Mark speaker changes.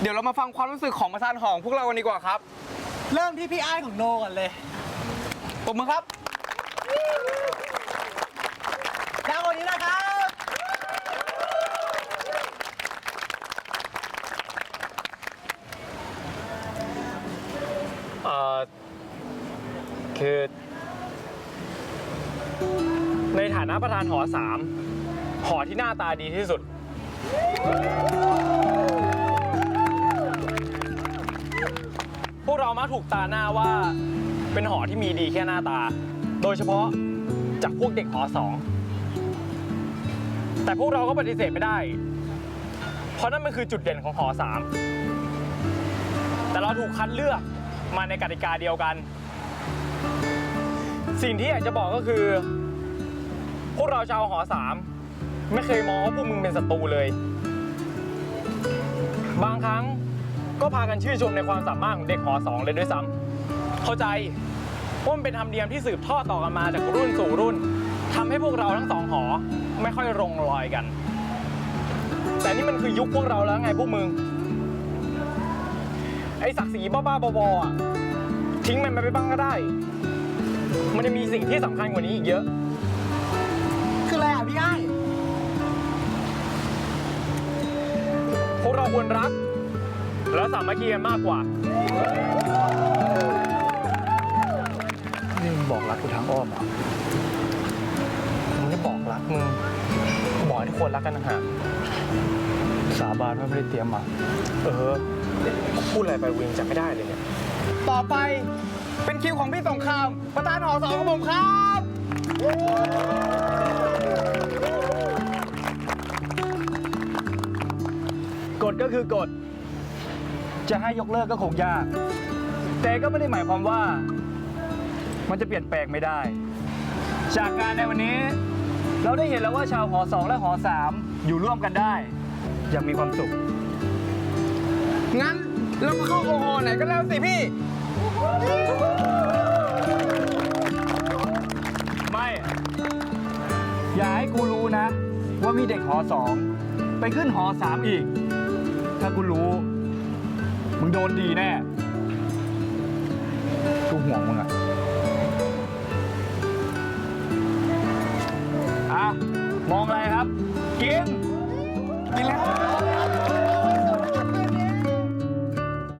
Speaker 1: เดี๋ยวเรามาฟังความรู้สึกของประธานหอของพวกเรากันดีกว่าครับ
Speaker 2: เริ่มที่พี่ไอ้ายของโนก่อนเลย
Speaker 1: ปรบมือครับ
Speaker 2: แล้วคนนี้นะครับ
Speaker 3: เอ่อคือ ในฐานะประธานหอสามหอที่หน้าตาดีที่สุด เรามักถูกตาหน้าว่า เป็นหอที่มีดีแค่หน้าตา โดยเฉพาะจากพวกเด็กหอสอง แต่พวกเราก็ปฏิเสธไม่ได้ เพราะนั่นมันคือจุดเด่นของหอสาม แต่เราถูกคัดเลือกมาในกติกาเดียวกัน สิ่งที่อยากจะบอกก็คือ พวกเราชาวหอสามไม่เคยมองว่าพวกมึงเป็นศัตรูเลย บางครั้ง ก็พากันชื่นชมในความสามารถของเด็กหอสองเลยด้วยซ้ำเข้าใจว่ามันเป็นธรรมเนียมที่สืบทอดต่อกันมาจากรุ่นสู่รุ่นทำให้พวกเราทั้งสองหอไม่ค่อยลงรอยกัน แต่นี่มันคือยุคพวกเราแล้วไงพวกมึง ไอ้ศักดิ์ศรีบ้าๆบอๆอะทิ้งมันไปบ้างก็ได้ มันจะมีสิ่งที่สำคัญกว่านี้อีกเยอะ
Speaker 2: คืออะไรอะพี่ไอ้าย
Speaker 3: พวกเราควรรัก และสามัคคีกันมากกว่า
Speaker 4: นี่มึงบอกรักกูทางอ้อมเหรอ
Speaker 3: มึงจะบอกรักมึงบอกให้ทุกคนรักกันนะฮะ
Speaker 4: สาบานว่าไม่ได้เตรียมมา
Speaker 3: เออ พูดอะไรไปวิงจำไม่ได้เลยเนี่ย
Speaker 1: ต่อไปเป็นคิวของพี่สงคราม ประธานหอสองของผมครับ
Speaker 4: กฎก็คือกฎ จะให้ยกเลิกก็คงยาก แต่ก็ไม่ได้หมายความว่า มันจะเปลี่ยนแปลงไม่ได้ จากการในวันนี้ เราได้เห็นแล้วว่าชาวหอสองและหอสามอยู่ร่วมกันได้อย่างมีความสุข
Speaker 1: งั้นเราก็เข้าโอโอไหนก็แล้วสิพี่
Speaker 4: ไม่ อย่าให้กูรู้นะ ว่ามีเด็กหอสองไปขึ้นหอสามอีก ถ้ากูรู้ มึงโดนดีแน่กูห่วงมึงอะอะ มองอะไรครับ กิน กินแล้ว